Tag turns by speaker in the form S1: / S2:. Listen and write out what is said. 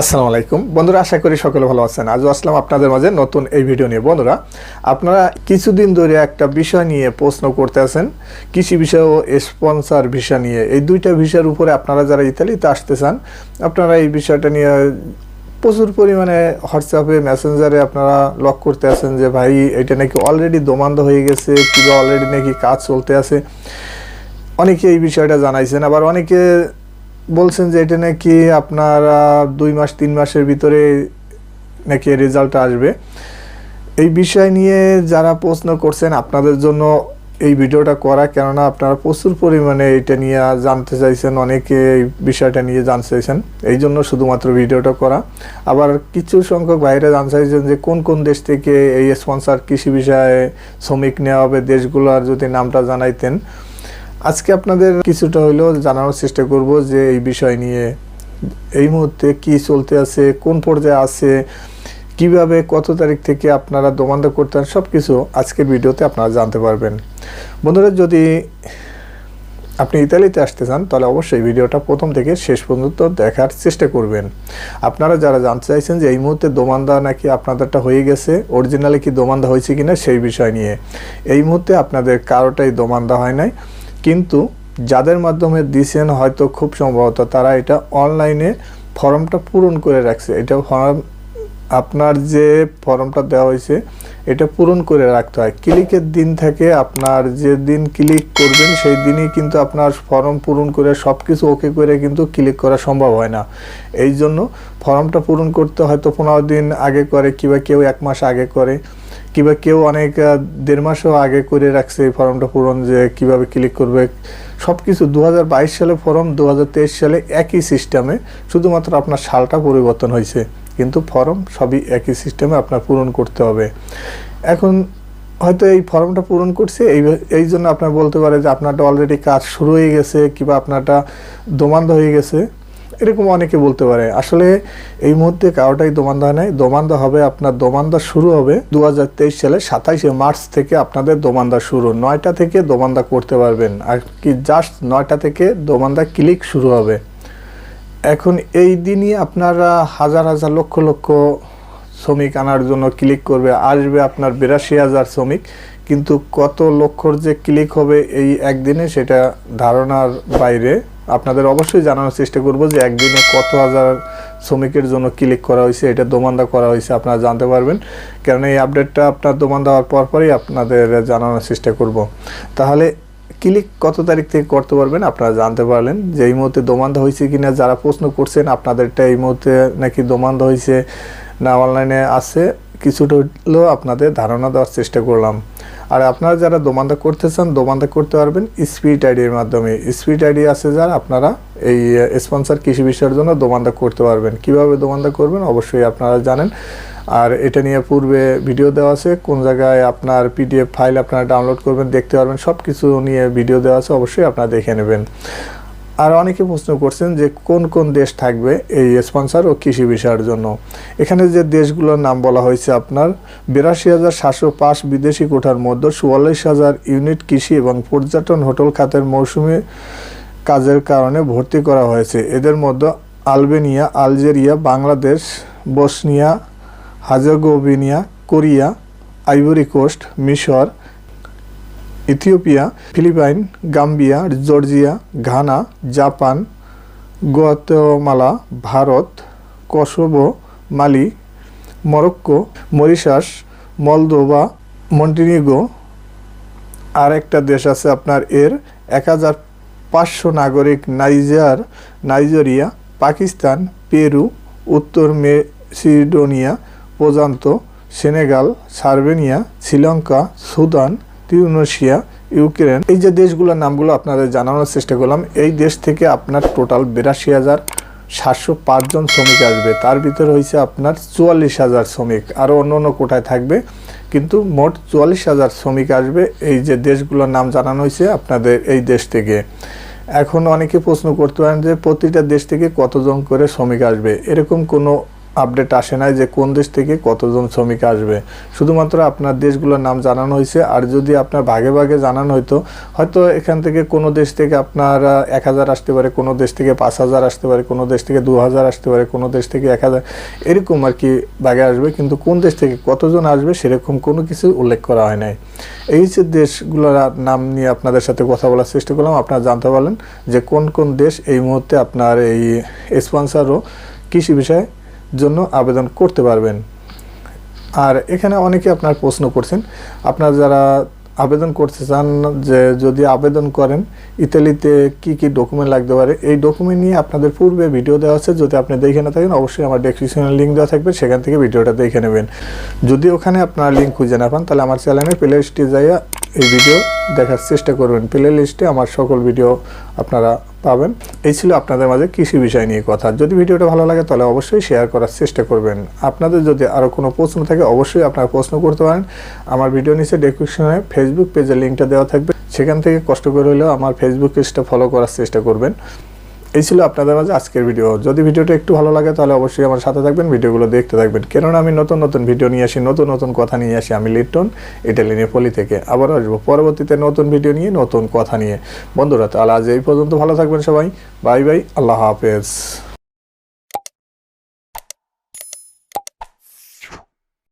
S1: আসসালামু আলাইকুম। বন্ধুরা, আশা করি সকলে ভালো আছেন। আজও আসলাম আপনাদের মাঝে নতুন এই ভিডিও নিয়ে। বন্ধুরা, আপনারা কিছুদিন ধরে একটা বিষয় নিয়ে প্রশ্ন করতে আছেন। কৃষি বিষয় ও স্পন্সার ভিসা নিয়ে। এই দুইটা ভিসার উপরে আপনারা যারা ইতালিতে আসতে চান, আপনারা এই বিষয়টা নিয়ে প্রচুর পরিমাণে হোয়াটসঅ্যাপে মেসেঞ্জারে আপনারা লক করতে আছেন যে, ভাই, এটা নাকি অলরেডি দোমান্দ হয়ে গেছে কিংবা অলরেডি নাকি কাজ চলতে আছে। অনেকে এই বিষয়টা জানাইছেন। আবার অনেকে বলছেন যে এটা নাকি আপনার দুই মাস, তিন মাসের ভিতরে নাকি রেজাল্ট আসবে। এই বিষয় নিয়ে যারা প্রশ্ন করছেন, আপনাদের জন্য এই ভিডিওটা করা, কেননা আপনারা প্রচুর পরিমাণে এটা নিয়ে জানতে চাইছেন, অনেকে এই বিষয়টা নিয়ে জানতে চাইছেন। এই জন্য শুধুমাত্র ভিডিওটা করা। আবার কিছু সংখ্যক বাইরে জানতে চাইছেন যে কোন কোন দেশ থেকে এই স্পন্সার কৃষি বিষয়ে শ্রমিক নেওয়া হবে, দেশগুলোর যদি নামটা জানাইতেন। আজকে আপনাদের কিছুটা হইলেও জানানোর চেষ্টা করব যে এই বিষয় নিয়ে এই মুহূর্তে কি চলতে আছে, কোন পর্যায়ে আছে, কীভাবে কত তারিখ থেকে আপনারা দোমান্দা করতেন সব কিছু আজকের ভিডিওতে আপনারা জানতে পারবেন। বন্ধুরা, যদি আপনি ইতালিতে আসতে চান, তাহলে অবশ্যই ভিডিওটা প্রথম থেকে শেষ পর্যন্ত দেখার চেষ্টা করবেন। আপনারা যারা জানতে চাইছেন যে এই মুহূর্তে দোমান্দা নাকি আপনাদেরটা হয়ে গেছে, অরিজিনালি কি দোমান্দা হয়েছে কিনা সেই বিষয় নিয়ে, এই মুহূর্তে আপনাদের কারোটাই দোমান্দা হয় নাই। কিন্তু যাদের মাধ্যমে দিছেন হয়তো খুব সম্ভবত তারা এটা অনলাইনে ফর্মটা পূরণ করে রাখছে। এটা ফর্ম, আপনার যে ফর্মটা দেওয়া হয়েছে, এটা পূরণ করে রাখতে হয়। ক্লিকের দিন থেকে আপনার যে দিন ক্লিক করবেন, সেই দিনই কিন্তু আপনার ফর্ম পূরণ করে সব কিছু ওকে করে কিন্তু ক্লিক করা সম্ভব হয় না। এই জন্য ফর্মটা পূরণ করতে হয়তো পনেরো দিন আগে করে কিংবা কেউ এক মাস আগে করে। কিংবা কেউ অনেক দেড় মাসও আগে করে রাখছে এই ফর্মটা পূরণ যে কীভাবে ক্লিক করবে। সব কিছু দু হাজার বাইশ সালে ফর্ম দু হাজার তেইশ সালে একই সিস্টেমে শুধুমাত্র আপনার সালটা পরিবর্তন হয়েছে। কিন্তু ফর্ম সবই একই সিস্টেমে আপনার পূরণ করতে হবে। এখন হয়তো এই ফর্মটা পূরণ করছে, এই এই জন্য আপনার বলতে পারে যে আপনারটা অলরেডি কাজ শুরু হয়ে গেছে, কিংবা আপনারটা দোমান্দ হয়ে গেছে। এরকম অনেকে বলতে পারে। আসলে এই মুহূর্তে কারোটাই দোমান্দা নাই। দোমান্দা হবে আপনার, দোমান্দা শুরু হবে দু হাজার তেইশ সালে সাতাইশে মার্চ থেকে আপনাদের দোমান্দা শুরু। নয়টা থেকে দোমান্দা করতে পারবেন। আর কি জাস্ট নয়টা থেকে দোমান্দা ক্লিক শুরু হবে। এখন এই দিনই আপনারা হাজার হাজার লক্ষ লক্ষ শ্রমিক আনার জন্য ক্লিক করবে। আসবে আপনার বিরাশি হাজার শ্রমিক। কিন্তু কত লক্ষর যে ক্লিক হবে এই একদিনে সেটা ধারণার বাইরে। আপনাদের অবশ্যই জানানোর চেষ্টা করব যে একদিনে কত হাজার শ্রমিকের জন্য ক্লিক করা হয়েছে, এটা দোমান্দা করা হয়েছে, আপনারা জানতে পারবেন। কারণ এই আপডেটটা আপনার দোমান্দা হওয়ার পর পরই আপনাদের জানানোর চেষ্টা করব। তাহলে ক্লিক কত তারিখ থেকে করতে পারবেন আপনারা জানতে পারলেন যে এই মুহূর্তে দোমান্দা হয়েছে কিনা, যারা প্রশ্ন করছেন আপনাদেরটা এই মুহূর্তে নাকি দোমান্দা হয়েছে না অনলাইনে আছে, কিছুটা হলেও আপনাদের ধারণা দেওয়ার চেষ্টা করলাম। আর আপনারা যারা দোমান্দা করতে চান, দোমান্দা করতে পারবেন স্পিড আইডির মাধ্যমে। স্পিড আইডি আছে যার, আপনারা এই স্পন্সার কৃষি বিষয়ের জন্য দোমান্দা করতে পারবেন। কীভাবে দোমান্দা করবেন? অবশ্যই আপনারা জানেন। আর এটা নিয়ে পূর্বে ভিডিও দেওয়া আছে। কোন জায়গায় আপনার পিডিএফ ফাইল আপনারা ডাউনলোড করবেন, দেখতে পারবেন। সব কিছু নিয়ে ভিডিও দেওয়া আছে, অবশ্যই আপনারা দেখে নেবেন। আর অনেকে প্রশ্ন করছেন যে কোন কোন দেশ থাকবে এই স্পন্সর ও কৃষি বিষয়ের জন্য। এখানে যে দেশগুলোর নাম বলা হয়েছে আপনার, বিরাশি হাজার সাতশো পাঁচ বিদেশি কোঠার মধ্যে চুয়াল্লিশ হাজার ইউনিট কৃষি এবং পর্যটন হোটেল খাতের মৌসুমে কাজের কারণে ভর্তি করা হয়েছে। এদের মধ্যে Albania, Algeria, Bangladesh, Bosnia, Herzegovina, Korea, Ivory Coast, মিশর Ethiopia, Philippines, Gambia, Georgia, Ghana, Japan, Guatemala, Bharat, Kosovo, Mali, Morocco, Mauritius, Moldova, Montenegro. আর একটা দেশ আছে আপনার এর এক হাজার পাঁচশো নাগরিক, নাইজার, নাইজেরিয়া, পাকিস্তান, পেরু, উত্তর মেসিডোনিয়া পর্যন্ত, Senegal Serbia Sri Lanka, Sudan Tunisia Ukraine, এই যে দেশগুলোর নামগুলো আপনাদের জানানোর চেষ্টা করলাম, এই দেশ থেকে আপনার টোটাল বিরাশি হাজার সাতশো পাঁচজন শ্রমিক আসবে। তার ভিতরে হয়েছে আপনার চুয়াল্লিশ হাজার শ্রমিক, আরও অন্য অন্য কোটায় থাকবে। কিন্তু মোট চুয়াল্লিশ হাজার শ্রমিক আসবে, এই যে দেশগুলোর নাম জানানো হয়েছে আপনাদের এই দেশ থেকে। এখন অনেকে প্রশ্ন করতে পারেন যে প্রতিটা দেশ থেকে কতজন করে শ্রমিক আসবে? এরকম কোনো আপডেট আসে নাই যে কোন দেশ থেকে কতজন শ্রমিক আসবে। শুধুমাত্র আপনার দেশগুলোর নাম জানানো হয়েছে, আর যদি আপনার ভাগে ভাগে জানানো হতো হয়তো এখান থেকে কোনো দেশ থেকে আপনার এক হাজার আসতে পারে, কোনো দেশ থেকে পাঁচ হাজার আসতে পারে, কোনো দেশ থেকে দু হাজার আসতে পারে, কোনো দেশ থেকে এক হাজার, এরকম আর কি ভাগে আসবে। কিন্তু কোন দেশ থেকে কতজন আসবে সেরকম কোনো কিছু উল্লেখ করা হয় নাই। এই যে দেশগুলোর নাম নিয়ে আপনাদের সাথে কথা বলার চেষ্টা করলাম, আপনারা জানতে পারলেন যে কোন কোন দেশ এই মুহূর্তে আপনার এই স্পন্সার ও কৃষি বিষয়ে জন্য আবেদন করতে পারবেন। আর এখানে অনেকে আপনার প্রশ্ন করছেন, আপনার যারা আবেদন করতে চান যে যদি আবেদন করেন, ইতালিতে কি কি ডকুমেন্ট লাগতে পারে, এই ডকুমেন্ট নিয়ে আপনাদের পূর্বে ভিডিও দেওয়া আছে, যদি আপনি দেখে না থাকেন, অবশ্যই আমার ডেসক্রিপশনে লিঙ্ক দেওয়া থাকবে, সেখান থেকে ভিডিওটা দেখে নেবেন। যদি ওখানে আপনারা লিঙ্ক খুঁজে না পান, তাহলে আমার চ্যানেলে প্লে লিস্টে যাইয়া এই ভিডিও দেখার চেষ্টা করবেন। প্লে লিস্টে আমার সকল ভিডিও আপনারা পাবেন। এই ছিল আপনাদের মাঝে কৃষি বিষয় নিয়ে কথা। যদি ভিডিওটা ভালো লাগে, তাহলে অবশ্যই শেয়ার করার চেষ্টা করবেন। আপনাদের যদি আরও কোনো প্রশ্ন থাকে, অবশ্যই আপনারা প্রশ্ন করতে পারেন। আমার ভিডিও নিচে ডেসক্রিপশনে ফেসবুক পেজের লিঙ্কটা দেওয়া থাকবে। সেখান থেকে কষ্ট করে হলেও আমার ফেসবুক পেজটা ফলো করার চেষ্টা করবেন। এই ছিল আপনাদের মাঝে আজকের ভিডিও যদি ভিডিওটা একটু ভালো লাগে, তাহলে অবশ্যই আমার সাথে থাকবেন, ভিডিওগুলো দেখতে থাকবেন। কেননা আমি নতুন নতুন ভিডিও নিয়ে আসি, নতুন নতুন কথা নিয়ে আসি। আমি লিটন ইটালি নেপলি থেকে। আবার আসব পরবর্তীতে নতুন ভিডিও নিয়ে, নতুন কথা নিয়ে। বন্ধুরা, তাহলে আজ এই পর্যন্ত ভালো থাকবেন সবাই। বাই বাই, আল্লাহ হাফেজ।